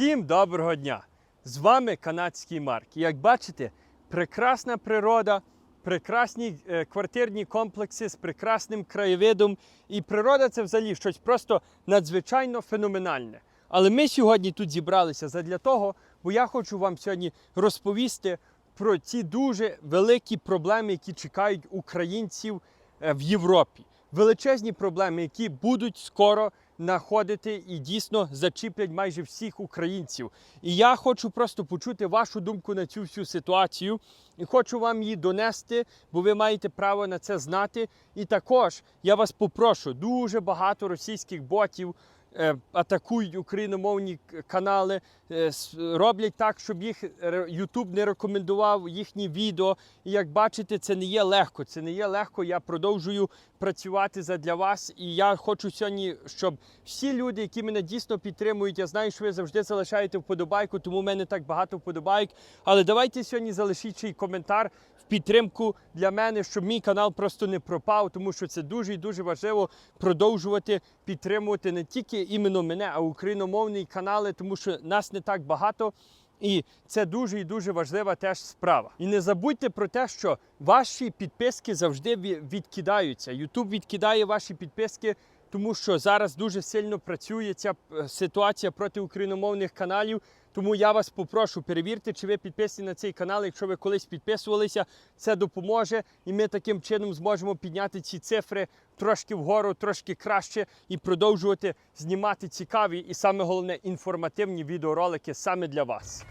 Всім доброго дня! З вами канадський Марк. Як бачите, прекрасна природа, прекрасні е, квартирні комплекси з прекрасним краєвидом. І природа це взагалі щось просто надзвичайно феноменальне. Але ми сьогодні тут зібралися задля того, бо я хочу вам сьогодні розповісти про ці дуже великі проблеми, які чекають українців е, в Європі. Величезні проблеми, які будуть скоро находити і дійсно зачіплять майже всіх українців. І я хочу просто почути вашу думку на цю всю ситуацію і хочу вам її донести, бо ви маєте право на це знати. І також я вас попрошу дуже багато російських ботів. Е, Атакують україномовні канали, е, роблять так, щоб їх YouTube не рекомендував їхні відео. І як бачите, це не є легко. Це не є легко. Я продовжую працювати задля вас. І я хочу сьогодні, щоб всі люди, які мене дійсно підтримують, я знаю, що ви завжди залишаєте вподобайку, тому в мене так багато вподобайок. Але давайте сьогодні залишіть ще й коментар підтримку для мене, щоб мій канал просто не пропав, тому що це дуже і дуже важливо продовжувати підтримувати не тільки іменно мене, а україномовні канали, тому що нас не так багато. І це дуже і дуже важлива теж справа. І не забудьте про те, що ваші підписки завжди відкидаються. YouTube відкидає ваші підписки, тому що зараз дуже сильно працює ця е, ситуація проти україномовних каналів. Тому я вас попрошу, перевірте, чи ви підписані на цей канал. Якщо ви колись підписувалися, це допоможе, і ми таким чином зможемо підняти ці цифри трошки вгору, трошки краще і продовжувати знімати цікаві і саме головне інформативні відеоролики саме для вас.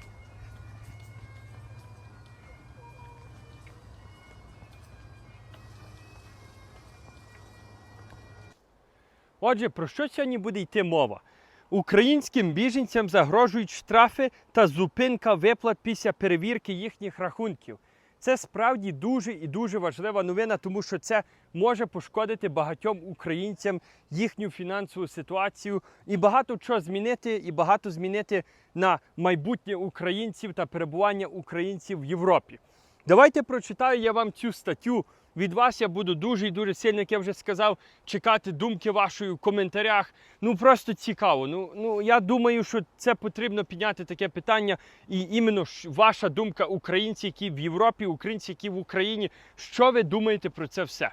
Отже, про що сьогодні буде йти мова? Українським біженцям загрожують штрафи та зупинка виплат після перевірки їхніх рахунків. Це справді дуже і дуже важлива новина, тому що це може пошкодити багатьом українцям їхню фінансову ситуацію і багато чого змінити, і багато змінити на майбутнє українців та перебування українців в Європі. Давайте прочитаю я вам цю статтю. Від вас я буду дуже і дуже сильно, як я вже сказав, чекати думки вашої в коментарях. Ну просто цікаво. Ну, ну я думаю, що це потрібно підняти таке питання. І іменно ваша думка, українці, які в Європі, українці, які в Україні. Що ви думаєте про це все?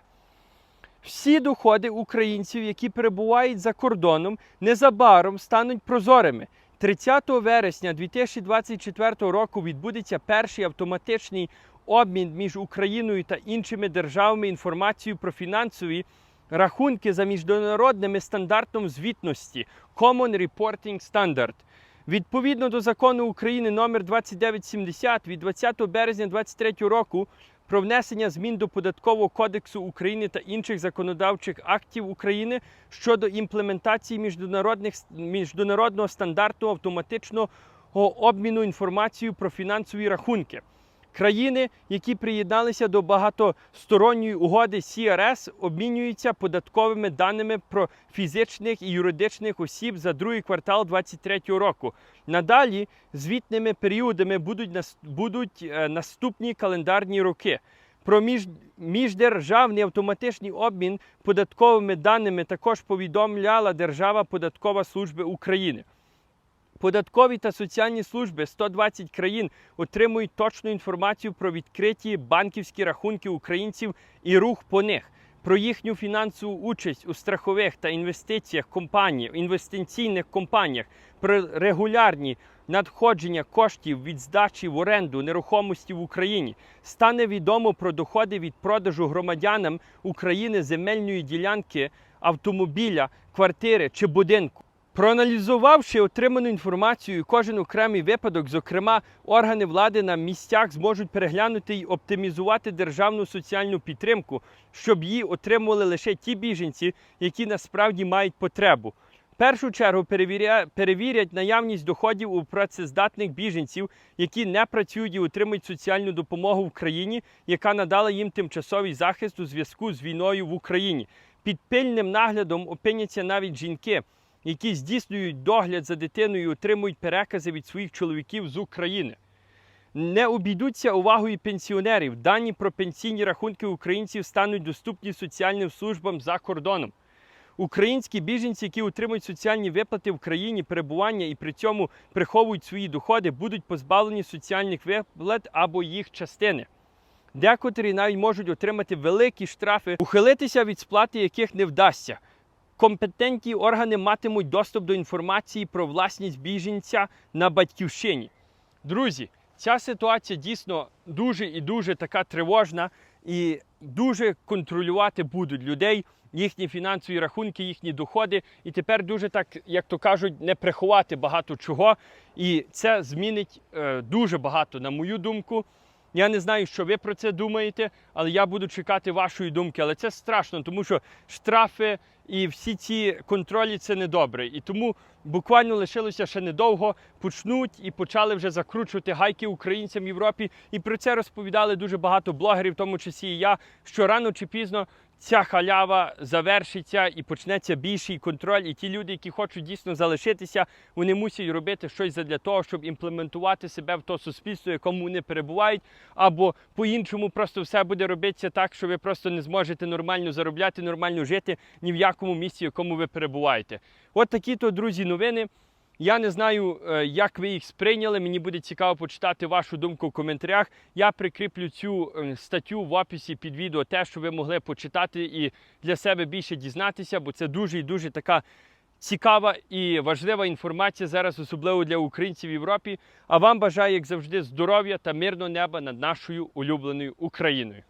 Всі доходи українців, які перебувають за кордоном, незабаром стануть прозорими. 30 вересня 2024 року відбудеться перший автоматичний обмін між Україною та іншими державами інформацією про фінансові рахунки за міжнародними стандартом звітності Common Reporting Standard. Відповідно до закону України номер 2970 від 20 березня 2023 року про внесення змін до податкового кодексу України та інших законодавчих актів України щодо імплементації міжнародних міжнародного стандарту автоматичного обміну інформацією про фінансові рахунки. Країни, які приєдналися до багатосторонньої угоди CRS, обмінюються податковими даними про фізичних і юридичних осіб за другий квартал 2023 року. Надалі звітними періодами будуть, будуть е, наступні календарні роки. Про між, міждержавний автоматичний обмін податковими даними також повідомляла Держава податкова служби України. Податкові та соціальні служби 120 країн отримують точну інформацію про відкриті банківські рахунки українців і рух по них, про їхню фінансову участь у страхових та інвестиціях компаній, інвестиційних компаніях, про регулярні надходження коштів від здачі в оренду нерухомості в Україні. Стане відомо про доходи від продажу громадянам України земельної ділянки, автомобіля, квартири чи будинку. Проаналізувавши отриману інформацію, кожен окремий випадок, зокрема, органи влади на місцях зможуть переглянути і оптимізувати державну соціальну підтримку, щоб її отримували лише ті біженці, які насправді мають потребу. В першу чергу перевірять наявність доходів у працездатних біженців, які не працюють і отримують соціальну допомогу в країні, яка надала їм тимчасовий захист у зв'язку з війною в Україні. Під пильним наглядом опиняться навіть жінки які здійснюють догляд за дитиною і отримують перекази від своїх чоловіків з України. Не обійдуться увагою пенсіонерів. Дані про пенсійні рахунки українців стануть доступні соціальним службам за кордоном. Українські біженці, які отримують соціальні виплати в країні перебування і при цьому приховують свої доходи, будуть позбавлені соціальних виплат або їх частини. Декотрі навіть можуть отримати великі штрафи, ухилитися від сплати яких не вдасться. Компетентні органи матимуть доступ до інформації про власність біженця на батьківщині. Друзі, ця ситуація дійсно дуже і дуже така тривожна, і дуже контролювати будуть людей, їхні фінансові рахунки, їхні доходи. І тепер дуже так, як то кажуть, не приховати багато чого. І це змінить е, дуже багато, на мою думку. Я не знаю, що ви про це думаєте, але я буду чекати вашої думки. Але це страшно, тому що штрафи і всі ці контролі це недобре. І тому буквально лишилося ще недовго. Почнуть і почали вже закручувати гайки українцям в Європі. І про це розповідали дуже багато блогерів, в тому числі і я, що рано чи пізно. Ця халява завершиться і почнеться більший контроль. І ті люди, які хочуть дійсно залишитися, вони мусять робити щось для того, щоб імплементувати себе в то суспільство, в якому вони перебувають, або по-іншому просто все буде робитися так, що ви просто не зможете нормально заробляти, нормально жити ні в якому місці, в якому ви перебуваєте. От такі то, друзі, новини. Я не знаю, е, як ви їх сприйняли. Мені буде цікаво почитати вашу думку в коментарях. Я прикріплю цю е, статтю в описі під відео, те, що ви могли почитати і для себе більше дізнатися, бо це дуже і дуже така цікава і важлива інформація зараз, особливо для українців в Європі. А вам бажаю, як завжди, здоров'я та мирного неба над нашою улюбленою Україною.